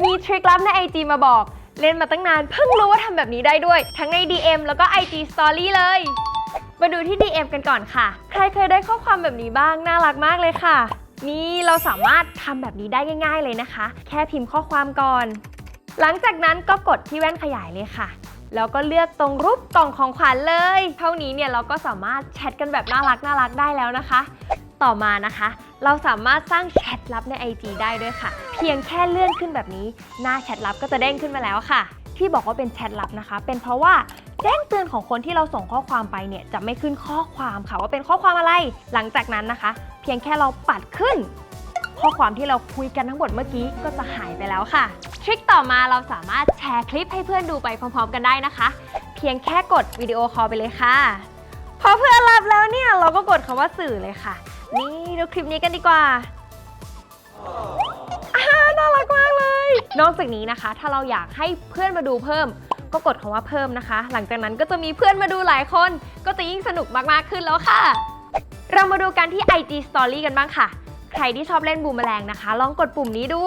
มีทริคลับใน IG มาบอก เล่นมาตั้งนานเพิ่งรู้ว่าทำแบบนี้ได้ด้วย ทั้งใน DM แล้วก็ IG Story เลย มาดูที่ DM กันก่อนค่ะ ใครเคยได้ข้อความแบบนี้บ้าง น่ารักมากเลยค่ะ นี่เราสามารถทำแบบนี้ได้ง่าย ๆเลยนะคะ แค่พิมพ์ข้อความก่อน หลังจากนั้นก็กดที่แว่นขยายเลยค่ะ แล้วก็เลือกตรงรูปกล่องของขวัญเลย เท่านี้เนี่ยเราก็สามารถแชทกันแบบน่ารักน่ารักได้แล้วนะคะ ต่อมานะคะ เราสามารถสร้างแชทลับใน IG ได้ด้วยค่ะ พียงแค่เลื่อนขึ้นแบบนี้ หน้าแชทลับก็จะเด้งขึ้นมาแล้วค่ะ ที่บอกว่าเป็นแชทลับนะคะ เป็นเพราะว่าแจ้งเตือนของคนที่เราส่งข้อความไปเนี่ยจะไม่ขึ้นข้อความค่ะว่าเป็นข้อความอะไร หลังจากนั้นนะคะ เพียงแค่เราปัดขึ้น ข้อความที่เราคุยกันทั้งหมดเมื่อกี้ก็จะหายไปแล้วค่ะ ทริคต่อมาเราสามารถแชร์คลิปให้เพื่อนดูไปพร้อมๆ กันได้นะคะ เพียงแค่กดวิดีโอคอลไปเลยค่ะพอเพื่อนรับแล้วเนี่ยเราก็กดคำว่าสื่อเลยค่ะ นี่ดูคลิปนี้กันดีกว่าอ่า นอกจากนี้นะคะ ถ้าเราอยากให้เพื่อนมาดูเพิ่ม ก็กดคำว่าเพิ่มนะคะ หลังจากนั้นก็จะมีเพื่อนมาดูหลายคน ก็จะยิ่งสนุกมากๆขึ้นแล้วค่ะ เรามาดูกันที่ IG Story กันบ้างค่ะ ใครที่ชอบเล่นบูมแมลงนะคะ ลองกดปุ่มนี้ดู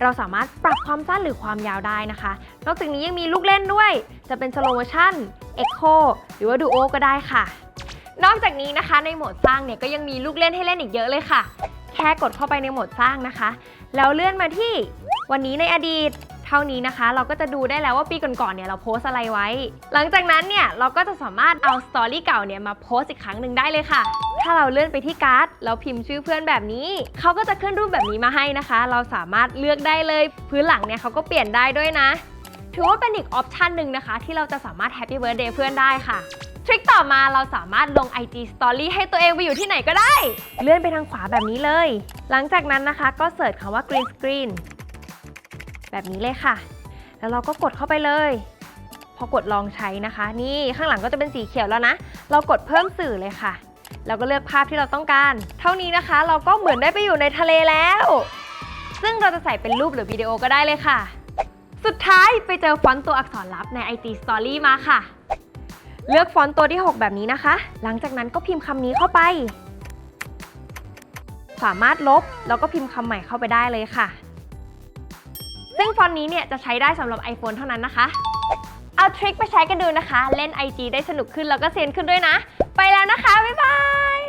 เราสามารถปรับความสั้นหรือความยาวได้นะคะ นอกจากนี้ยังมีลูกเล่นด้วย จะเป็น slow motion echo หรือว่า duo ก็ได้ค่ะ นอกจากนี้นะคะในโหมดสร้างเนี่ยก็ยังมีลูกเล่นให้เล่นอีกเยอะเลยค่ะ แค่กดเข้าไปในโหมดสร้างนะคะ แล้วเลื่อนมาที่ วันนี้ในอดีต เท่านี้นะคะ เราก็จะดูได้แล้วว่าปีก่อนๆเนี่ยเราโพสอะไรไว้ หลังจากนั้นเนี่ยเราก็จะสามารถเอาสตอรี่เก่าเนี่ยมาโพสอีกครั้งหนึ่งได้เลยค่ะ ถ้าเราเลื่อนไปที่การ์ดแล้วพิมพ์ชื่อเพื่อนแบบนี้เขาก็จะขึ้นรูปแบบนี้มาให้นะคะ เราสามารถเลือกได้เลย พื้นหลังเนี่ยเขาก็เปลี่ยนได้ด้วยนะ ถือว่าเป็นอีกออปชันหนึ่งนะคะ ที่เราจะสามารถแฮปปี้เบิร์ดเดย์เพื่อนได้ค่ะทริคต่อมาเราสามารถลง IG Story ให้ตัวเองไปอยู่ที่ไหนก็ได้ เลื่อนไปทางขวาแบบนี้เลย หลังจากนั้นนะคะก็เสิร์ชคำว่า green screen แบบนี้เลยค่ะ แล้วเราก็กดเข้าไปเลย พอกดลองใช้นะคะ นี่ข้างหลังก็จะเป็นสีเขียวแล้วนะ เรากดเพิ่มสื่อเลยค่ะแล้วก็เลือกภาพที่เราต้องการ เท่านี้นะคะ เราก็เหมือนได้ไปอยู่ในทะเลแล้ว ซึ่งเราจะใส่เป็นรูปหรือวิดีโอก็ได้เลยค่ะ สุดท้ายไปเจอฟอนต์ตัวอักษรลับใน IG Story มาค่ะ เลือกฟอนต์ตัวที่ 6 แบบนี้นะคะ หลังจากนั้นก็พิมพ์คำนี้เข้าไป สามารถลบแล้วก็พิมพ์คำใหม่เข้าไปได้เลยค่ะ ซึ่งฟอนต์นี้เนี่ยจะใช้ได้สำหรับ iPhone เท่านั้นนะคะ เอาทริคไปใช้กันดูนะคะ เล่น IG ได้สนุกขึ้นแล้วก็เซียนขึ้นด้วยนะ ไปแล้วนะคะ บ๊ายบาย